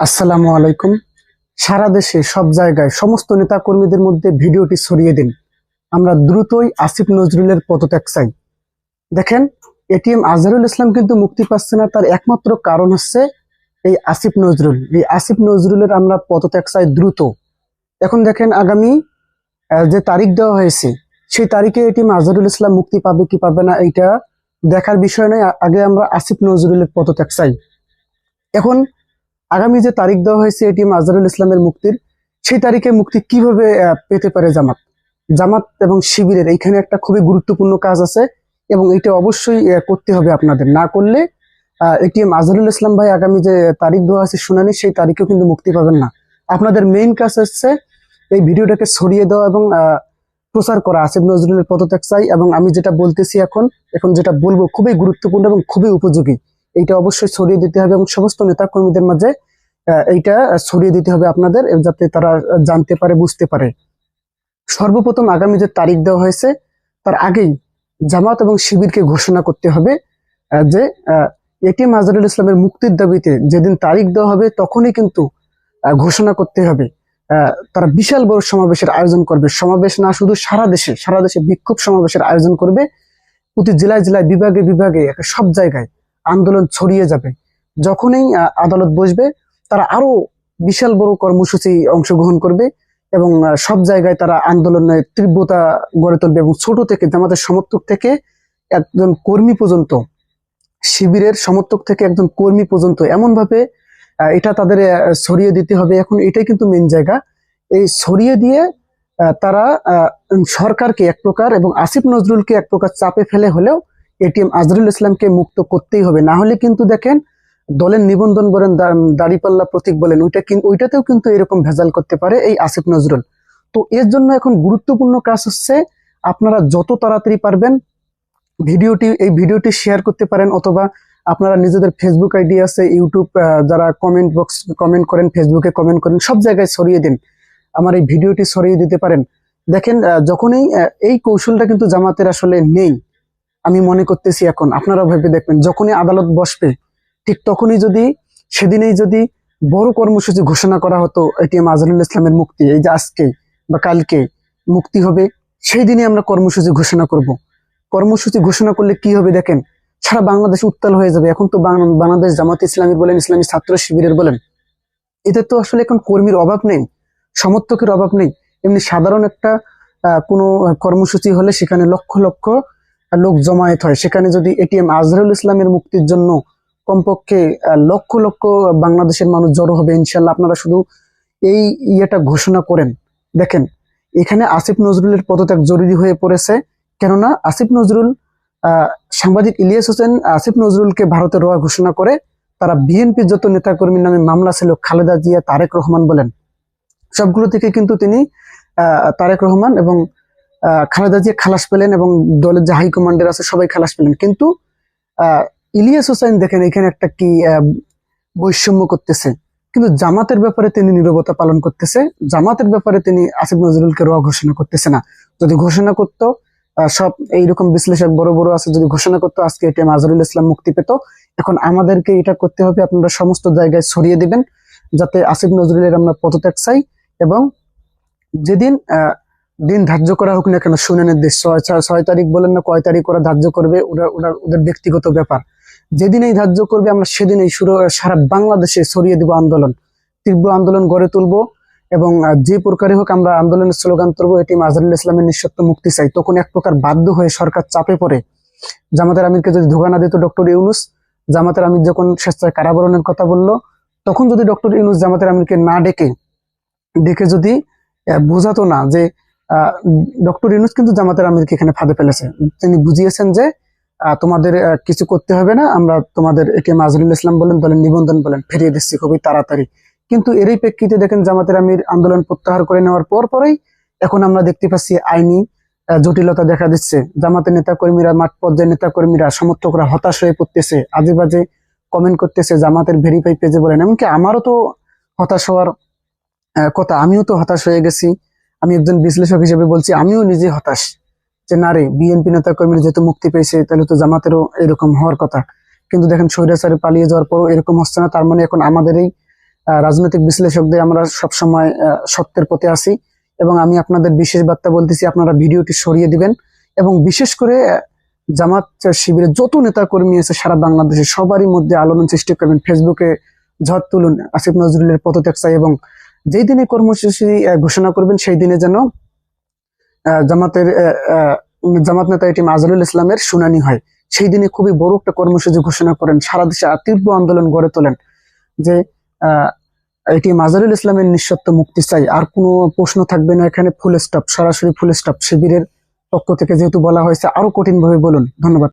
আসসালামু আলাইকুম। সারা দেশে সব জায়গায় সমস্ত নেতা কর্মীদের মধ্যে ভিডিওটি ছড়িয়ে দিন। আমরা দ্রুতই আসিফ নজরুলের পদত্যাগ চাই। দেখেন এটিএম আজহারুল ইসলাম কিন্তু মুক্তি পাচ্ছে না, তার একমাত্র কারণ হচ্ছে এই আসিফ নজরুল। এই আসিফ নজরুলের আমরা পদত্যাগ চাই দ্রুত। এখন দেখেন, আগামী যে তারিখ দেওয়া হয়েছে, সেই তারিখে এটিএম আজহারুল ইসলাম মুক্তি পাবে কি পাবে না, এইটা দেখার বিষয় নয়। আগে আমরা আসিফ নজরুলের পদত্যাগ চাই। এখন আগামী যে তারিখ দেওয়া হয়েছে এটি আজহারুল ইসলামের মুক্তির, সেই তারিখে মুক্তি কীভাবে পেতে পারে জামাত? জামাত এবং শিবিরের এইখানে একটা খুবই গুরুত্বপূর্ণ কাজ আছে এবং এটা অবশ্যই করতে হবে আপনাদের। না করলে এটিএম আজহারুল ইসলাম ভাই আগামী যে তারিখ দেওয়া আছে শুনানি, সেই তারিখেও কিন্তু মুক্তি পাবেন না। আপনাদের মেইন কাজ হচ্ছে এই ভিডিওটাকে ছড়িয়ে দেওয়া এবং প্রচার করা। আসিফ নজরুলের পদত্যাগ চাই এবং আমি যেটা বলতেছি এখন এখন যেটা বলব খুবই গুরুত্বপূর্ণ এবং খুবই উপযোগী। এইটা অবশ্যই ছড়িয়ে দিতে হবে এবং সমস্ত নেতা কর্মীদের মাঝে এইটা ছড়িয়ে দিতে হবে আপনাদের যাতে তারা জানতে পারে, বুঝতে পারে। সর্বপ্রথম আগামী যে তারিখ দেওয়া হয়েছে, তার আগেই জামাত এবং শিবিরকে ঘোষণা করতে হবে যে এটিএম আজহারুল ইসলামের মুক্তির দাবিতে যেদিন তারিখ দেওয়া হবে, তখনই কিন্তু ঘোষণা করতে হবে। তারা বিশাল বড় সমাবেশের আয়োজন করবে। সমাবেশ না শুধু সারা দেশে সারা দেশে বিক্ষোভ সমাবেশের আয়োজন করবে। প্রতি জেলায় জেলায়, বিভাগে বিভাগে সব জায়গায় আন্দোলন ছড়িয়ে যাবে। যখনই আদালত বসবে তারা আরও বিশাল বড় কর্মসূচি অংশগ্রহণ করবে এবং সব জায়গায় তারা আন্দোলনের তীব্রতা গড়ে তুলবে এবং ছোট থেকে জামাতের সমর্থক থেকে একজন কর্মী পর্যন্ত শিবিরের সমর্থক থেকে একজন কর্মী পর্যন্ত এমন ভাবে আহ, এটা তাদের ছড়িয়ে দিতে হবে। এখন এটাই কিন্তু মেন জায়গা। এই ছড়িয়ে দিয়ে তারা সরকারকে এক প্রকার এবং আসিফ নজরুলকে এক প্রকার চাপে ফেলে হলেও এটিএম আজরুল ইসলামকে মুক্ত করতেই হবে। না হলে কিন্তু দেখেন, দলের নিবন্ধন বলেন দাড়িপাল্লা প্রতীক বলেন, ওইটা ওইটাতেও কিন্তু এরকম ভেজাল করতে পারে এই আসিফ নজরুল। তো এর জন্য এখন গুরুত্বপূর্ণ কাজ হচ্ছে, আপনারা যত তাড়াতাড়ি পারবেন ভিডিওটি, এই ভিডিওটি শেয়ার করতে পারেন, অথবা আপনারা নিজেদের ফেসবুক আইডি আছে ইউটিউব যারা কমেন্ট বক্স কমেন্ট করেন ফেসবুকে কমেন্ট করেন, সব জায়গায় ছড়িয়ে দিন। আমার এই ভিডিওটি ছড়িয়ে দিতে পারেন। দেখেন যখনই এই কৌশলটা কিন্তু জামাতের আসলে নেই। আমি মনে করতেছি এখন, আপনারা ভেবে দেখবেন, যখনই আদালত বসবে, ঠিক তখনই যদি, সেদিনেই যদি বড় কর্মসূচি ঘোষণা করা হতো এটিএম আজহারুল ইসলামের মুক্তি, এই যে আজকে বা কালকে মুক্তি হবে, সেই দিনে আমরা কর্মসূচি ঘোষণা করব। কর্মসূচি ঘোষণা করলে কি হবে দেখেন, সারা বাংলাদেশ উত্তাল হয়ে যাবে। এখন তো বাংলাদেশ জামাত ইসলামী বলেন, ইসলামী ছাত্র শিবিরের বলেন, এদের তো আসলে এখন কর্মীর অভাব নেই, সমর্থকের অভাব নেই। এমনি সাধারণ একটা কোনো কর্মসূচি হলে সেখানে লক্ষ লক্ষ লোক জমায়েত হয়। সেখানে যদি এটিএম আজহারুল ইসলামের মুক্তির জন্য কমপক্ষে লক্ষ লক্ষ বাংলাদেশের মানুষ জড়ো হবে ইনশাল্লাহ আপনারা শুধু এই ইয়েটা ঘোষণা করেন। দেখেন, এখানে আসিফ নজরুলের পদত্যাগ জরুরি হয়ে পড়েছে। কেননা আসিফ নজরুল সাংবাদিক ইলিয়াস হোসেন আসিফ নজরুলকে ভারতের রোয়া ঘোষণা করে তারা বিএনপির যত নেতাকর্মীর নামে মামলা ছিল, খালেদা জিয়া, তারেক রহমান বলেন। সবগুলো থেকে কিন্তু তিনি তারেক রহমান এবং খালেদা জিয়া খালাস পেলেন এবং দলের যে হাইকমান্ডার আছে সবাই খালাস পেলেন। কিন্তু ইলিয়াস হোসেন দেখেন এখানে একটা কি বৈষম্য করতেছে। কিন্তু জামাতের ব্যাপারে তিনি নীরবতা পালন করতেছে। জামাতের ব্যাপারে তিনি আসিফ নজরুলকে র ঘোষণা করতেছে না। যদি ঘোষণা করতো সব এইরকম বিশ্লেষক বড় বড় আছে, যদি ঘোষণা করতো, আজকে এটিএম আজহারুল ইসলাম মুক্তি পেত। এখন আমাদেরকে এটা করতে হবে, আপনারা সমস্ত জায়গায় ছড়িয়ে দিবেন, যাতে আসিফ নজরুলের আমরা পদত্যাগ চাই এবং যেদিন দিন ধার্য করা হোক না কেন শুনানির দেশ ছয় ছয়- তারিখ বলেন না কয় তারিখ ওরা ধার্য করবে, ওরা ওরা ওদের ব্যক্তিগত ব্যাপার। যেদিন এই ধার্য করবে, আমরা সেদিনই শুরু, সারা বাংলাদেশে ছড়িয়ে দিব আন্দোলন। তীব্র আন্দোলন গড়ে তুলবো এবং যে প্রকারে হোক আমরা আন্দোলনের স্লোগান তুলবো, এটি মাজরুল ইসলামের নিঃশর্ত মুক্তি চাই। তখন এক প্রকার বাধ্য হয়ে সরকার চাপে পড়ে। জামাতের আমিরকে যদি ধোকা না দিত ডক্টর ইউনুস, জামাতের আমির যখন স্বেচ্ছায় কারাবরণের কথা বলল, তখন যদি ডক্টর ইউনুস জামাতের আমিরকে না ডেকে ডেকে যদি বোঝাতো না যে ডক্টর ইউনুস কিন্তু জামাতের আমিরকে এখানে ফাঁদে ফেলেছে। তিনি বুঝিয়েছেন যে তোমাদের কিছু করতে হবে না, আমরা তোমাদের এটিএম আজরুল ইসলাম বলেন, দলের নিবন্ধন বলেন, ফিরিয়ে দিচ্ছি খুবই তাড়াতাড়ি। কিন্তু এরই প্রেক্ষিতে দেখেন জামাতের আমির আন্দোলন প্রত্যাহার করে নেওয়ার পর পরেই এখন আমরা দেখতে পাচ্ছি আইনি জটিলতা দেখা দিচ্ছে। জামাতের নেতা কর্মীরা মাঠ পর্যায়ের নেতা কর্মীরা সমর্থকরা হতাশ হয়ে পড়তেছে আজে বাজে কমেন্ট করতেছে, জামাতের ভেরিফাই পেজে বলেন। এমনকি আমারও তো হতাশ হওয়ার কথা, আমিও তো হতাশ হয়ে গেছি। আমি একজন বিশ্লেষক হিসেবে বলছি আমিও নিজে হতাশ যে না রে বিএনপি নেতা কর্মীরা যেহেতু মুক্তি পেয়েছে তাহলে তো জামাতেরও এরকম হওয়ার কথা। কিন্তু দেখেন স্বৈরাচারে পালিয়ে যাওয়ার পরও এরকম হচ্ছে না তার মানে এখন আমাদেরই আহ, রাজনৈতিক বিশ্লেষকদের আমরা সবসময় সত্যের পথে আসি এবং আমি আপনাদের বিশেষ বার্তা বলতেছি আপনারা ভিডিওটি সরিয়ে দিবেন। এবং বিশেষ করে জামাত শিবিরের যত নেতা কর্মী আছে সারা বাংলাদেশে সবারই মধ্যে আলোড়ন সৃষ্টি করবেন। ফেসবুকে ঝড় তুলুন আসিফ নজরুলের পদত্যাগ চাই এবং যেই দিনে কর্মসূচি ঘোষণা করবেন সেই দিনে যেন জামাতের জামাত নেতা এটি আজরুল ইসলামের শুনানি হয়। সেই দিনে খুবই বড় একটা কর্মসূচি ঘোষণা করেন, সারা দেশে তীব্র আন্দোলন গড়ে তোলেন যে এটি মাজারুল ইসলামের নিঃশর্ত মুক্তি চাই। আর কোনো প্রশ্ন থাকবে না এখানে ফুল স্টপ সরাসরি ফুল স্টপ শিবিরের পক্ষ থেকে যেহেতু বলা হয়েছে, আরও কঠিন ভাবে বলুন। ধন্যবাদ।